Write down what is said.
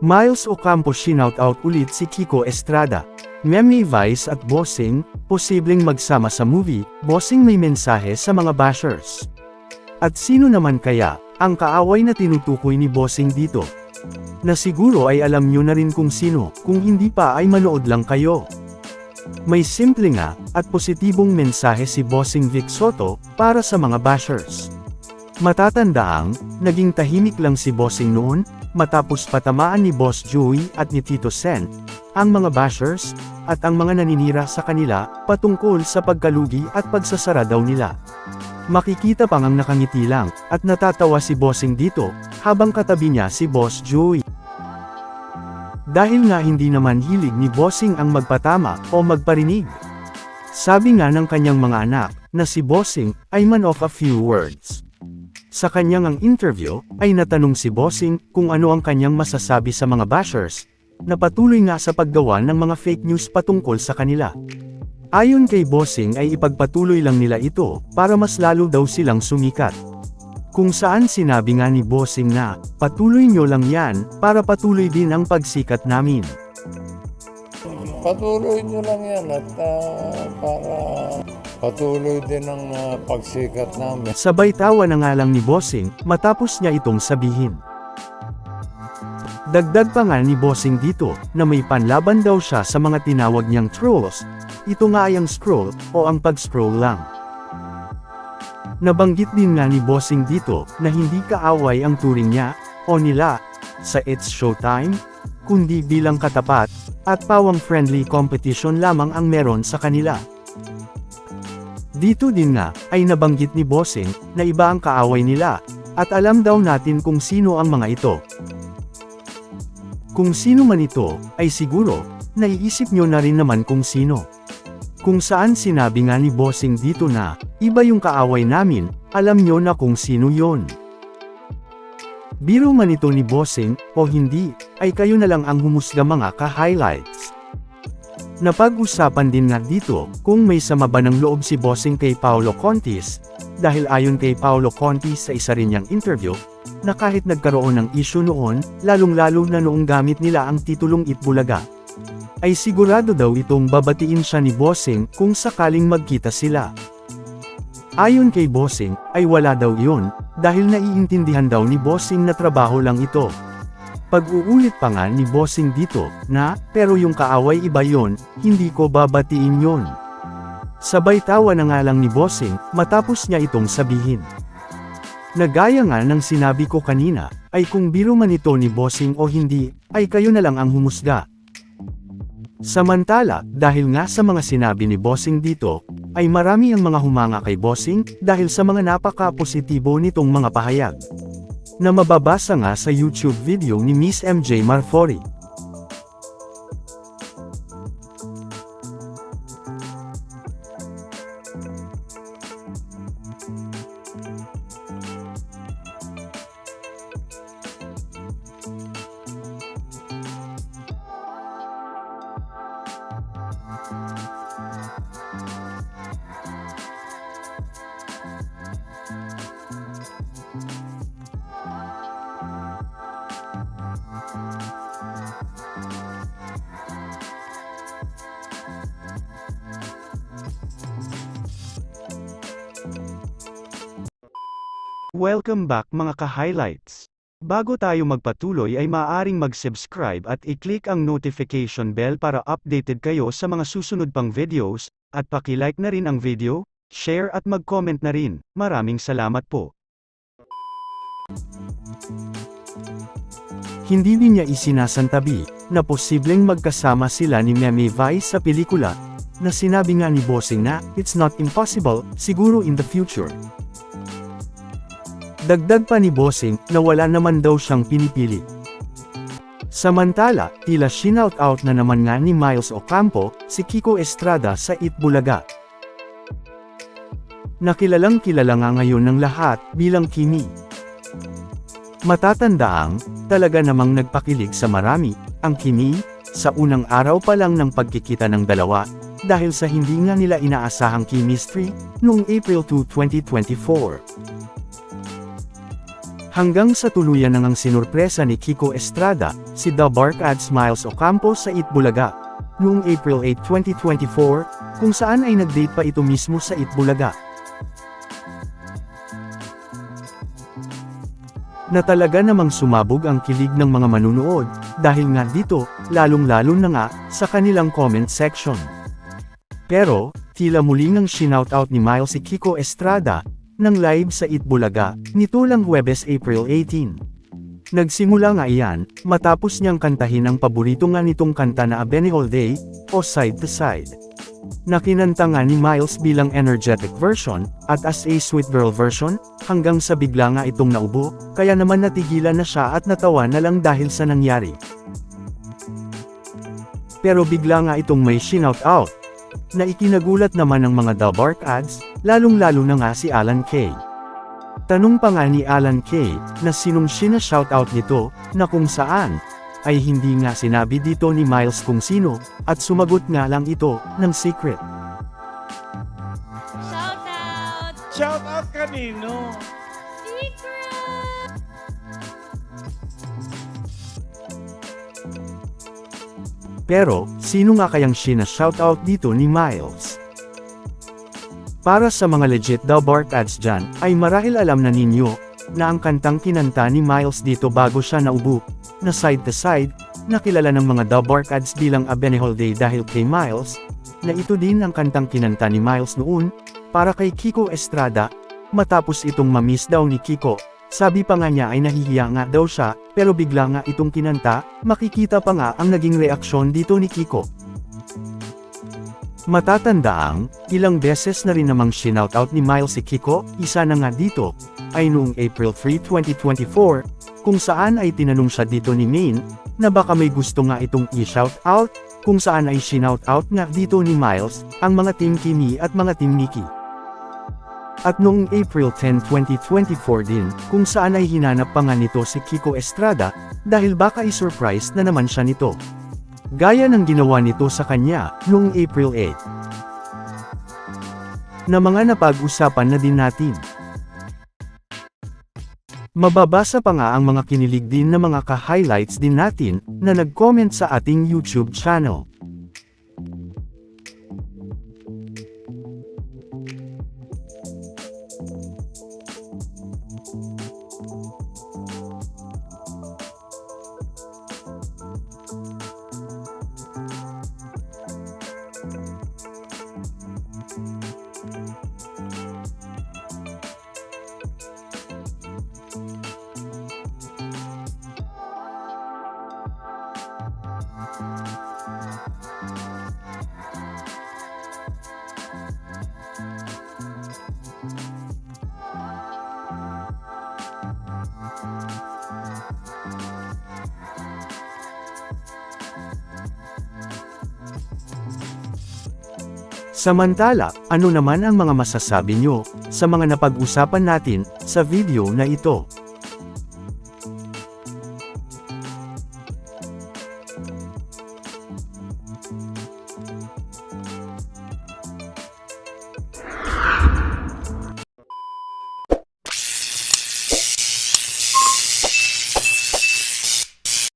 Miles Ocampo shinout-out ulit si Kiko Estrada. Meme Vice at Bossing, posibleng magsama sa movie, Bossing may mensahe sa mga bashers. At sino naman kaya, ang kaaway na tinutukoy ni Bossing dito? Na siguro ay alam nyo na rin kung sino, kung hindi pa ay manood lang kayo. May simple nga, at positibong mensahe si Bossing Vic Soto, para sa mga bashers. Matatandaang, naging tahimik lang si Bossing noon, matapos patamaan ni Boss Joey at ni Tito Sen, ang mga bashers, at ang mga naninira sa kanila, patungkol sa pagkalugi at pagsasara daw nila. Makikita pang ang nakangiti lang, at natatawa si Bossing dito, habang katabi niya si Boss Joey. Dahil nga hindi naman hilig ni Bossing ang magpatama o magparinig. Sabi nga ng kanyang mga anak, na si Bossing, ay man of a few words. Sa kanyang ang interview, ay natanong si Bossing kung ano ang kanyang masasabi sa mga bashers, na patuloy nga sa paggawa ng mga fake news patungkol sa kanila. Ayon kay Bossing ay ipagpatuloy lang nila ito, para mas lalo daw silang sumikat. Kung saan sinabi nga ni Bossing na, patuloy nyo lang yan, para patuloy din ang pagsikat namin. Patuloy nyo lang yan at ah, para patuloy din ang ah, pagsikat namin. Sabay tawa na nga lang ni Bossing, matapos niya itong sabihin. Dagdag pa nga ni Bossing dito, na may panlaban daw siya sa mga tinawag niyang trolls, ito nga ay ang scroll, o ang pag-scroll lang. Nabanggit din nga ni Bossing dito, na hindi kaaway ang turing niya, o nila, sa It's Showtime, kundi bilang katapat, at pawang-friendly competition lamang ang meron sa kanila. Dito din nga, ay nabanggit ni Bossing, na iba ang kaaway nila, at alam daw natin kung sino ang mga ito. Kung sino man ito, ay siguro, naiisip nyo na rin naman kung sino. Kung saan sinabi nga ni Bossing dito na, iba yung kaaway namin, alam nyo na kung sino yon. Biro man ito ni Bossing, o hindi, ay kayo na lang ang humusga mga ka-highlights. Napag-usapan din nga dito, kung may sama ba ng loob si Bossing kay Paolo Contis, dahil ayon kay Paolo Contis sa isa rin niyang interview, na kahit nagkaroon ng issue noon, lalong-lalo na noong gamit nila ang titulong Itbulaga, ay sigurado daw itong babatiin siya ni Bossing kung sakaling magkita sila. Ayon kay Bossing, ay wala daw yun, dahil naiintindihan daw ni Bossing na trabaho lang ito. Pag-uulit pa nga ni Bossing dito, na, pero yung kaaway iba yon, hindi ko babatiin yon. Sabay tawa na nga lang ni Bossing, matapos niya itong sabihin. Nagaya nga ng sinabi ko kanina, ay kung biro man ito ni Bossing o hindi, ay kayo na lang ang humusga. Samantala, dahil nga sa mga sinabi ni Bossing dito, ay marami ang mga humanga kay Bossing, dahil sa mga napaka-positibo nitong mga pahayag. Na mababasa nga sa YouTube video ni Miss MJ Marfori. Welcome back mga ka-highlights. Bago tayo magpatuloy ay maaaring mag-subscribe at i-click ang notification bell para updated kayo sa mga susunod pang videos, at paki-like na rin ang video, share at mag-comment na rin. Maraming salamat po. Hindi din niya isinasantabi, na posibleng magkasama sila ni Meme Vice sa pelikula, na sinabi nga ni Bossing na, it's not impossible, siguro in the future. Dagdag pa ni Bossing, na wala naman daw siyang pinipili. Samantala, tila shinout out na naman nga ni Miles Ocampo, si Kiko Estrada sa Itbulaga. Nakilalang kilala nga ngayon ng lahat, bilang Kimi. Matatandaang, talaga namang nagpakilig sa marami, ang Kimi, sa unang araw pa lang ng pagkikita ng dalawa, dahil sa hindi nga nila inaasahang chemistry, noong April 2, 2024. Hanggang sa tuluyan nang ang sinurpresa ni Kiko Estrada, si The Bark at Smiles Ocampo sa Itbulaga. Noong April 8, 2024, kung saan ay nag-date pa ito mismo sa Itbulaga. Na talaga namang sumabog ang kilig ng mga manunood, dahil nga dito, lalong-lalo na nga, sa kanilang comment section. Pero, tila muli ngang shinout-out ni Miles si Kiko Estrada, ng live sa Itbulaga, nito lang Huwebes April 18. Nagsimula nga iyan, matapos niyang kantahin ang paborito nga nitong kanta na A Benihol Day, o Side to Side. Nakinanta nga ni Miles bilang energetic version, at as a sweet girl version, hanggang sa bigla nga itong naubo, kaya naman natigilan na siya at natawa na lang dahil sa nangyari. Pero bigla nga itong may shinout out, na ikinagulat naman ng mga The Bark ads, lalong-lalo na nga si Alan Kay. Tanong pa nga ni Alan Kay, na sinong sina-shoutout nito, na kung saan, ay hindi nga sinabi dito ni Miles kung sino, at sumagot nga lang ito, ng secret. Shout out! Shout out kanino? Pero, sino nga kayang sina-shoutout dito ni Miles? Para sa mga legit The Bark ads dyan, ay marahil alam na ninyo, na ang kantang kinanta ni Miles dito bago siya naubo, na side to side, na kilala ng mga The Bark ads bilang A Benihol Day dahil kay Miles, na ito din ang kantang kinanta ni Miles noon, para kay Kiko Estrada, matapos itong mamiss daw ni Kiko, sabi pa nga niya ay nahihiya nga daw siya, pero bigla nga itong kinanta, makikita pa nga ang naging reaksyon dito ni Kiko. Matatandaang, ilang beses na rin namang shinout-out ni Miles si Kiko, isa na nga dito, ay noong April 3, 2024, kung saan ay tinanong siya dito ni Maine, na baka may gusto nga itong i-shoutout, kung saan ay shinout-out nga dito ni Miles, ang mga Team Kimi at mga Team Nikki. At noong April 10, 2024 din, kung saan ay hinanap pa nga nito si Kiko Estrada, dahil baka i-surprise na naman siya nito. Gaya ng ginawa nito sa kanya, noong April 8. Na mga napag-usapan na din natin. Mababasa pa nga ang mga kinilig din na mga ka-highlights din natin, na nag-comment sa ating YouTube channel. Samantala, ano naman ang mga masasabi nyo sa mga napag-usapan natin sa video na ito?